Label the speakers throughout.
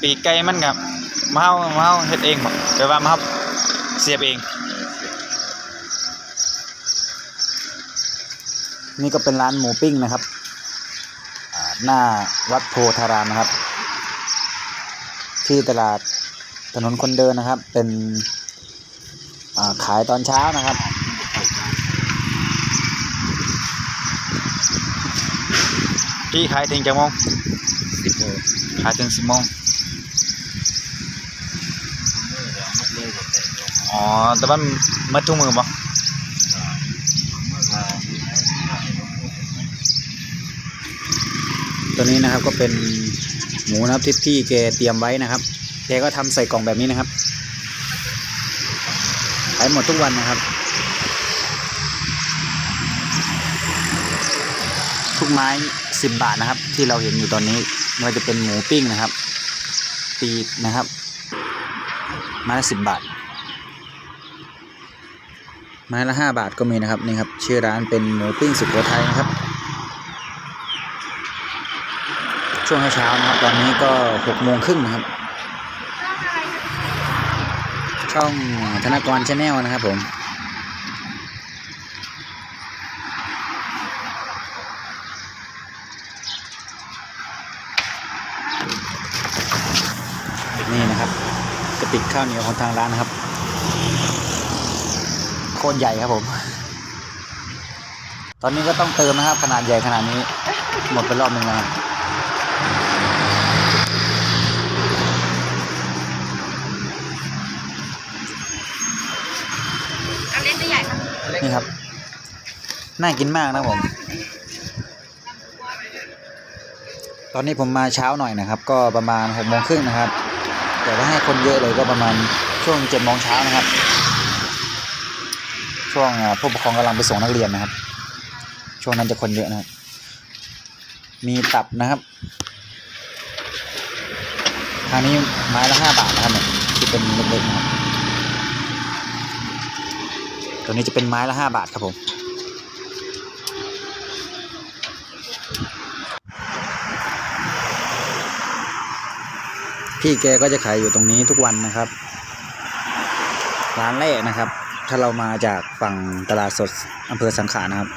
Speaker 1: ปีกไก่มันกับมาเฮามาเฮาเฮ็ดเองบ่แปลว่ามาเฮาเสียบเอง
Speaker 2: นี่ก็เป็นร้านหมูปิ้งนะครับอ่าหน้าวัดโพธารามนะครับ ที่ตลาดถนนคนเดินนะครับ เป็นอ่าขายตอนเช้านะครับ
Speaker 1: พี่ขายถึงจังโมง
Speaker 2: สิบโมง
Speaker 1: ขายถึง10โมง อ๋อ แต่ว่ามัดทุกมือบ่
Speaker 2: ตัวนี้นะครับก็เป็นหมูนะครับที่พี่แกเตรียมไว้นะครับแกก็ทำใส่กล่องแบบนี้นะครับขายหมดทุกวันนะครับ ทุกไม้สิบบาทนะครับ ที่เราเห็นอยู่ตอนนี้ไม่ว่าจะเป็นหมูปิ้งนะครับ ปีนะครับ ไม้ละสิบบาท ไม้ละห้าบาทก็มีนะครับนี่ครับชื่อร้านเป็นหมูปิ้งสุโขทัยนะครับ ช่วงเช้านะครับตอนนี้ก็หกโมงครึ่งนะครับ ช่องธนกรชาแนลนะครับผมนี่นะครับ กระติกข้าวเหนียวของทางร้านนะครับ โคตรใหญ่ครับผม ตอนนี้ก็ต้องเติมนะครับ ขนาดใหญ่ขนาดนี้ หมดไปรอบหนึ่งแล้วครับ
Speaker 3: อันเล็กหรือใหญ่คะ
Speaker 2: นี่ครับ น่ากินมากนะครับผม ตอนนี้ผมมาเช้าหน่อยนะครับ ก็ประมาณหกโมงครึ่งนะครับ แต่ถ้าให้คนเยอะเลยก็ประมาณช่วงเจ็ดโมงเช้านะครับ ช่วงผู้ปกครองกำลังไปส่งนักเรียนนะครับ ช่วงนั้นจะคนเยอะนะครับ มีตับนะครับทางนี้ไม้ละห้าบาทนะครับเนี่ยที่เป็นเล็กๆนะครับ ตัวนี้จะเป็นไม้ละห้าบาทครับผม พี่แกก็จะขายอยู่ตรงนี้ทุกวันนะครับ ร้านแรกนะครับ ถ้าเรามาจากฝั่งตลาดสดอำเภอสังขานะครับ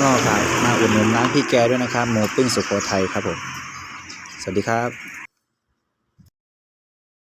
Speaker 2: ก็ฝากมาอุดหนุนร้านพี่แกด้วยนะครับหมูปิ้งสุโขทัยครับผม สวัสดีครับ